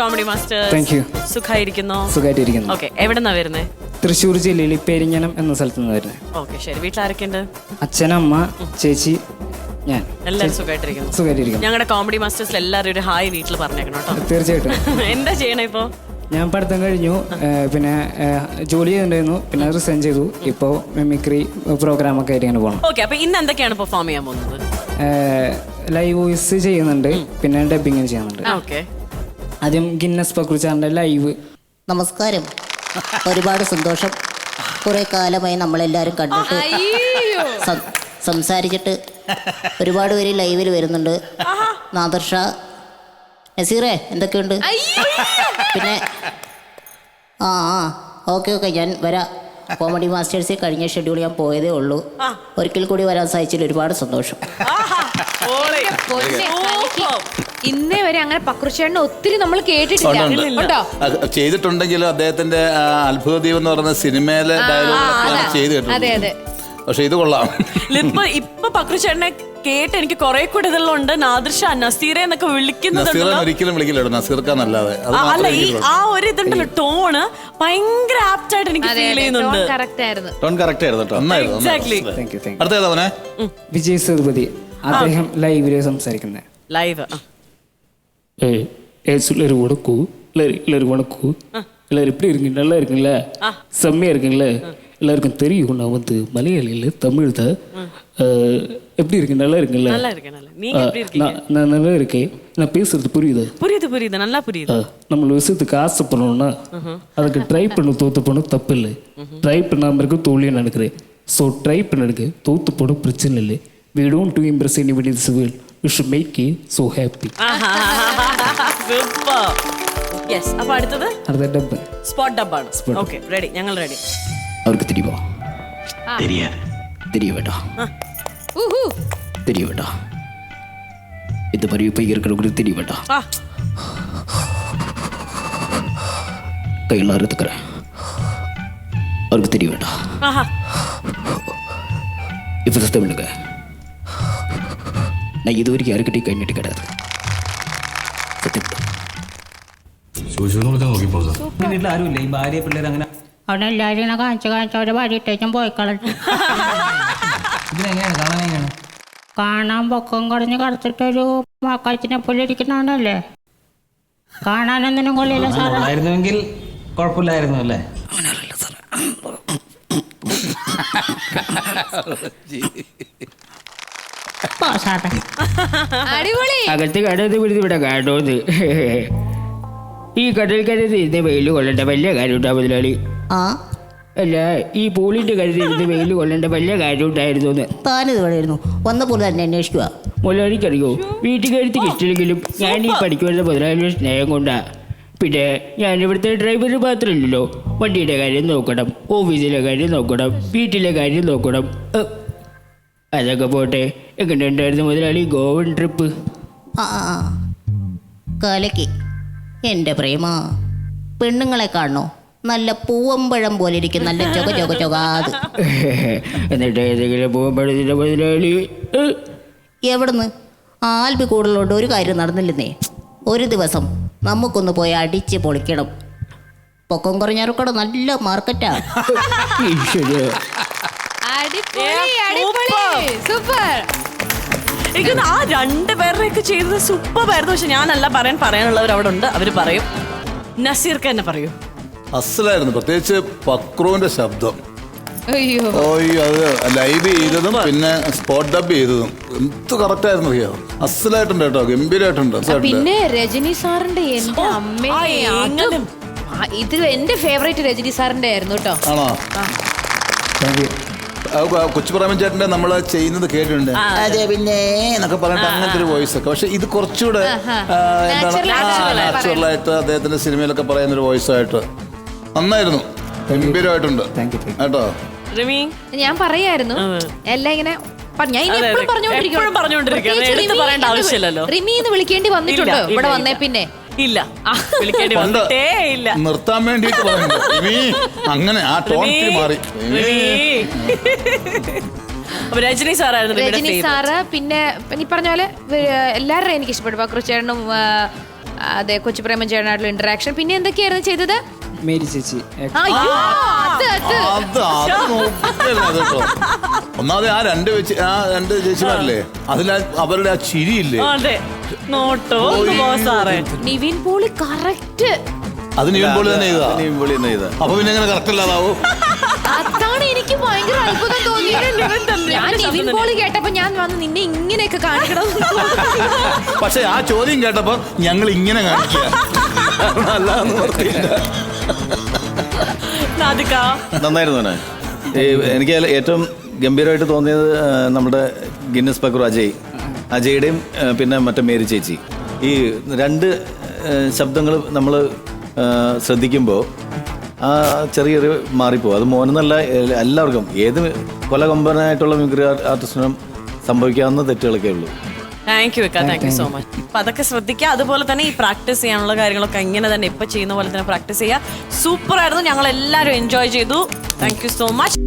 Comedy master സുഖമായിട്ടിരിക്കുന്നു okay എവിടെന്നാ വരുന്നേ? തൃശ്ശൂർ ജില്ലയിൽ പെരിഞ്ഞനം എന്ന സ്ഥലത്ത് നിന്ന് വരുന്നത് ഓക്കെ ശരി. വീട്ടിലാരൊക്കെയുണ്ട്? അച്ഛൻ അച്ഛനമ്മ ചേച്ചി ഞാൻ. എല്ലാവരും സുഖമായിട്ടിരിക്കുന്നു സുഖമായിട്ടിരിക്കുന്നു ഞങ്ങളുടെ കോമഡി മാസ്റ്റേഴ്സിൽ എല്ലാവരും ഒരു ഹായ് വീട്ടിൽ പറഞ്ഞേക്കണം കേട്ടോ. തീർച്ചയായിട്ടും. എന്താ ചെയ്യണേ ഇപ്പോ? ഞാൻ പഠിത്തം കഴിഞ്ഞു. പിന്നെ ജോലി ചെയ്തിട്ടുണ്ടായിരുന്നു. പിന്നെ റിസൈൻ ചെയ്തു. ഇപ്പോൾ മിമിക്രി പ്രോഗ്രാമൊക്കെ ആയിട്ട് ഇങ്ങനെ പോകണം ഓക്കെ അപ്പൊ ഇന്ന് എന്തൊക്കെയാണ് പെർഫോം ചെയ്യാൻ പോകുന്നത്? ലൈവ് വോയിസ് ചെയ്യുന്നുണ്ട്. പിന്നെ ഡബിങ്ങും ചെയ്യുന്നുണ്ട് ഓക്കെ ആദ്യം ഗിന്നസ് പക്രുച്ചാറിന്റെ ലൈവ്. നമസ്കാരം. ഒരുപാട് സന്തോഷം. കുറെ കാലമായി നമ്മളെല്ലാരും കണ്ടിട്ട് സംസാരിച്ചിട്ട് ഒരുപാട് പേര് ലൈവിൽ വരുന്നുണ്ട്. നാദർഷ നസീറേ എന്തൊക്കെയുണ്ട്? പിന്നെ ആ ആ ഓക്കെ ഓക്കെ ഞാൻ വരാ. കോമഡി മാസ്റ്റേഴ്സിൽ കഴിഞ്ഞ ഷെഡ്യൂൾ ഞാൻ പോയതേ ഉള്ളൂ. ഒരിക്കൽ കൂടി വരാൻ സാധിച്ചതിൽ ഒരുപാട് സന്തോഷം. ഇന്നേ വരെ അങ്ങനെ പക്രുച്ചേട്ടനെ ഒത്തിരി നമ്മൾ കേട്ടിട്ടില്ല. ഉണ്ട്, ചെയ്തിട്ടുണ്ടെങ്കിലും അദ്ദേഹത്തിന്റെ അത്ഭുതദ്വീപ് അത്ഭുത എന്ന് പറയുന്ന സിനിമയിലെ ഡയലോഗ്. ചെയ്ത് കേട്ടിട്ടുണ്ട് അതെ പക്ഷെ ഇത് കൊള്ളാം. ഇപ്പൊ ഇപ്പൊ കേട്ട് എനിക്ക് കുറെ കൂടെ ഇതെല്ലാം നാദൃശ നസീറെ എന്നൊക്കെ വിളിക്കുന്നത് വിളിക്കുന്നുണ്ടല്ലോ ഒരിക്കലും വിളിക്കില്ല നസീർക്കാന്നല്ലാതെ അല്ല ഈ ആ ഒരു ഇതുണ്ടല്ലോ ടോണ് ഭയങ്കര ആപ്റ്റ് ആയിട്ട് എനിക്ക് ഫീൽ ചെയ്യുന്നുണ്ട്. ടോൺ കറക്റ്റ് ആയിരുന്നു. അടുത്ത ഏതാവനെ വിജയ് സേതുപതി. അദ്ദേഹം ലൈവില് സംസാരിക്കുന്നത് ലൈവ് ஏய் ஏய் எல்லாரும் வணக்கம் எல்லாரும் எல்லாரும் வணக்கம் எல்லாரும் எப்படி இருக்கீங்க நல்லா இருக்குங்களா செம்மையா இருக்குங்களா எல்லாருக்கும் தெரியும் நான் வந்து மலையாளி இல்லை தமிழ் தான் அஹ், எப்படி இருக்கு நல்லா இருக்குங்களா நல்லா இருக்கேன் நல்லா நீங்க எப்படி இருக்கீங்க நான் நான் நல்லா இருக்கேன் நான் பேசுறது புரியுதா புரியுது புரியுது நல்லா புரியுது அஹ், நம்ம விஷயத்துக்கு ஆசைப்படணும்னா அதுக்கு ட்ரை பண்ண தோத்து போகணும் தப்பு இல்லை ட்ரை பண்ணாமல் இருக்க தோல்வியை நினைக்கிறேன் ஸோ ட்ரை பண்ணிருக்கு தோத்து போகணும் பிரச்சனை இல்லை we don't to impress anybody in this world we should make it so happy super yes അപ്പൊ അടുത്തത് அடுத்த டப்பு സ്പോട്ട് ഡബ്ബാണ് ഓക്കെ റെഡി ഞങ്ങൾ റെഡി அவருக்கு தெரியுமா தெரிய வேண்டாம் ഊഹു. தெரிய வேண்டாம் இந்த மாதிரி போய் இருக்கிறவங்களுக்கு தெரிய வேண்டாம் ആ கையில் அறுத்துக்கிறேன் அவருக்கு தெரிய வேண்டாம் ആഹാ இப்போ சத்தம் பண்ணுங்க நான் இது வரைக்கும் யாருக்கிட்டையும் கை நீட்டி கிடையாது സത്യം വീട്ടിൽ ആരുമില്ല ഈ ഭാര്യ പിള്ളേർ അങ്ങനെ അവിടെ എല്ലാവരും ഇങ്ങനെ കാണിച്ച് കാണിച്ച് അവരെ ഭാര്യ ഇട്ടേച്ചും പോയി കളഞ്ഞു ഇതിനെങ്ങനെയാണ് കാണാൻ എങ്ങനെയാണ് കാണാൻ പൊക്കം കുറഞ്ഞ് കറുത്തിട്ടൊരു മക്കച്ചിനെ പോലെ ഇരിക്കുന്നവനല്ലേ കാണാനൊന്നിനും കൊള്ളില്ല സാറേ കൊള്ളായിരുന്നുവെങ്കിൽ കുഴപ്പമില്ലായിരുന്നു അല്ലേ പോ സാറേ അടിപൊളി. അകത്ത് കടന്ന് പിടിച്ച് ഇവിടെ കാണുമെന്ന് ഈ കടൽക്കരത്ത് ഇരുന്ന് വെയിൽ കൊള്ളേണ്ട വലിയ കാര്യമുണ്ടാ മുതലാളി. ആ? അല്ല ഈ പൂളിന്റെ കരുതി ഇരുന്ന് വെയിൽ കൊള്ളേണ്ട വലിയ കാര്യം ഉണ്ടായിരുന്നു എന്ന് താനിത് എവിടെയായിരുന്നു വന്നപ്പോൾ തന്നെ അന്വേഷിക്കുക മുതലാളിക്കറിയോ വീട്ടുകാരത്തേക്ക് കിട്ടില്ലെങ്കിലും ഞാൻ ഈ പഠിക്കുന്ന മുതലാളിയുടെ സ്നേഹം കൊണ്ടാ. പിന്നെ ഞാൻ ഇവിടുത്തെ ഡ്രൈവർ മാത്രമല്ലല്ലോ. വണ്ടിയുടെ കാര്യം നോക്കണം ഓഫീസിലെ കാര്യം നോക്കണം വീട്ടിലെ കാര്യം നോക്കണം. അതൊക്കെ പോട്ടെ. എങ്ങനെ ഉണ്ടായിരുന്നു മുതലാളി ഗോവൻ ട്രിപ്പ്? ആ ആ. എന്റെ പ്രേമ പെണ്ണുങ്ങളെ കാണണോ? നല്ല പൂവമ്പഴം പോലെ ഇരിക്കും. നല്ല ചൊക ചൊക ചൊകാത്. എന്നിട്ട് ഏതെങ്കിലും പൂവമ്പഴത്തിന്റെ മുതലാളി? എവിടുന്ന്? ആൽബി കൂടുതലുണ്ട് ഒരു കാര്യം നടന്നില്ലെന്നേ. ഒരു ദിവസം നമുക്കൊന്ന് പോയി അടിച്ച് പൊളിക്കണം. പൊക്കം കുറഞ്ഞവർക്കൂടെ നല്ല മാർക്കറ്റാ അടിപൊളി അടിപൊളി. സൂപ്പർ. എനിക്ക് തോന്നുന്നു ആ രണ്ട് പേരുടെയൊക്കെ ചെയ്തത് സൂപ്പർ ആയിരുന്നു. പക്ഷെ ഞാനല്ല പറയാൻ പറയാനുള്ളവർ അവിടെ ഉണ്ട്. അവർ പറയും. നസീർക്ക് തന്നെ പറയൂ. അസലായിരുന്നു. പ്രത്യേകിച്ച് പക്രോന്റെ ശബ്ദം. അയ്യോ. ഓയ്യോ അത് ലൈവ് ചെയ്തതും പിന്നെ സ്പോട്ട് ഡബ് ചെയ്തതും. എന്ത് കറക്റ്റ് ആയിരുന്നു അറിയോ? അസലായിട്ടുണ്ട് കേട്ടോ. ഗംഭീരമായിട്ടുണ്ട് പിന്നെ രജനി സാറിന്റെ എന്റെ അമ്മയും അമ്മേ. ആ ഏങ്ങലും. ഇത് എന്റെ ഫേവറേറ്റ് രജനി സാറിന്റെ ആയിരുന്നു കേട്ടോ. ആണോ? താങ്ക് ആ, കൊച്ചുപ്രാമൻ ചേട്ടൻ നമ്മൾ ചെയ്യുന്നത് കേട്ടിട്ടുണ്ട്. അതെ. പിന്നെ എന്നൊക്കെ പറഞ്ഞിട്ട് അങ്ങനത്തെ ഒരു വോയിസ് ഒക്കെ. പക്ഷെ ഇത് കുറച്ചുകൂടെ എന്താണ്? ആയിട്ട് അദ്ദേഹത്തിന്റെ സിനിമയിലൊക്കെ പറയുന്ന ഒരു വോയിസ് ആയിട്ട്. നന്നായിരുന്നു. ഗംഭീരമായിട്ടുണ്ട്. കേട്ടോ? റിമി ഞാൻ പറയായിരുന്നു. എല്ലാം ഇങ്ങനെ. റിമി എന്ന് വിളിക്കേണ്ടി വന്നിട്ടുണ്ടോ? ഇവിടെ വന്നേ പിന്നെ. ഇല്ല. വിളിക്കേണ്ടി പണ്ട് വന്നിട്ടേ ഇല്ല. നിർത്താൻ വേണ്ടിട്ട് പറയുന്നു. റിമി, അങ്ങനെ ആ ടോൺ മാറി. അപ്പൊ രജനി സാറായിരുന്നു രജനി favourite. സാറ് പിന്നെ ഈ പറഞ്ഞ പോലെ വേ- എല്ലാവരുടെയും എനിക്ക് ഇഷ്ടപ്പെട്ടു. പക്രുച്ചേട്ടനും അതെ കൊച്ചു പ്രേമൻ ചേട്ടനായിട്ടുള്ള ഇന്ററാക്ഷൻ പിന്നെ എന്തൊക്കെയായിരുന്നു ചെയ്തത്? മേരി ചേച്ചി അയ്യോ അത് അത്. അത് അത് നോക്കിയല്ല അത് കേട്ടോ ഒന്നാമത് ആ രണ്ട് വെച്ച് ആ രണ്ട് ചേച്ചിമാരല്ലേ? അതിൽ അവരുടെ ആ ചിരിയില്ലേ? അതെ. നോട്ടോ? സാറേ. നിവിൻ പോളി കറക്റ്റ്. തന്നെ ചെയ്താ നീ വിളി തന്നെ ചെയ്താ അപ്പൊ പിന്നെ എങ്ങനെ കറക്റ്റ് അല്ലാതാവോ? അതാണ് എനിക്ക് ഭയങ്കര അത്ഭുതം തോന്നിയത്. നിവിൻ തന്നെ, ഞാൻ നിവിൻ നിവിൻ പോളി കേട്ടപ്പോ ഞാൻ വന്ന് നിന്നെ ഇങ്ങനെയൊക്കെ കാണിക്കണം. പക്ഷെ ആ ചോദ്യം കേട്ടപ്പോ ഞങ്ങൾ ഇങ്ങനെ കാണിക്കുക. നന്നായിരുന്നു. എനിക്ക് ഏറ്റവും ഗംഭീരമായിട്ട് തോന്നിയത് നമ്മുടെ ഗിന്നസ് പക്രു അജയ് അജയുടെയും പിന്നെ മറ്റേ മേരി ചേച്ചി. ഈ രണ്ട് ശബ്ദങ്ങൾ നമ്മൾ ശ്രദ്ധിക്കുമ്പോൾ ആ ചെറിയൊരു മാറിപ്പോകും അത് മോനെന്നല്ല എല്ലാവർക്കും. ഏത് കൊലകൊമ്പനായിട്ടുള്ള മിമിക്രി ആർട്ടിസ്റ്റിനും സംഭവിക്കാവുന്ന തെറ്റുകളൊക്കെ ഉള്ളൂ. താങ്ക് യു വിക്ക. താങ്ക് യു സോ മച്ച് അപ്പൊ അതൊക്കെ ശ്രദ്ധിക്കുക അതുപോലെ തന്നെ ഈ പ്രാക്ടീസ് ചെയ്യാനുള്ള കാര്യങ്ങളൊക്കെ ഇങ്ങനെ തന്നെ ഇപ്പൊ ചെയ്യുന്ന പോലെ തന്നെ പ്രാക്ടീസ് ചെയ്യുക സൂപ്പർ ആയിരുന്നു. ഞങ്ങൾ എല്ലാവരും എൻജോയ് ചെയ്തു. Thank you so much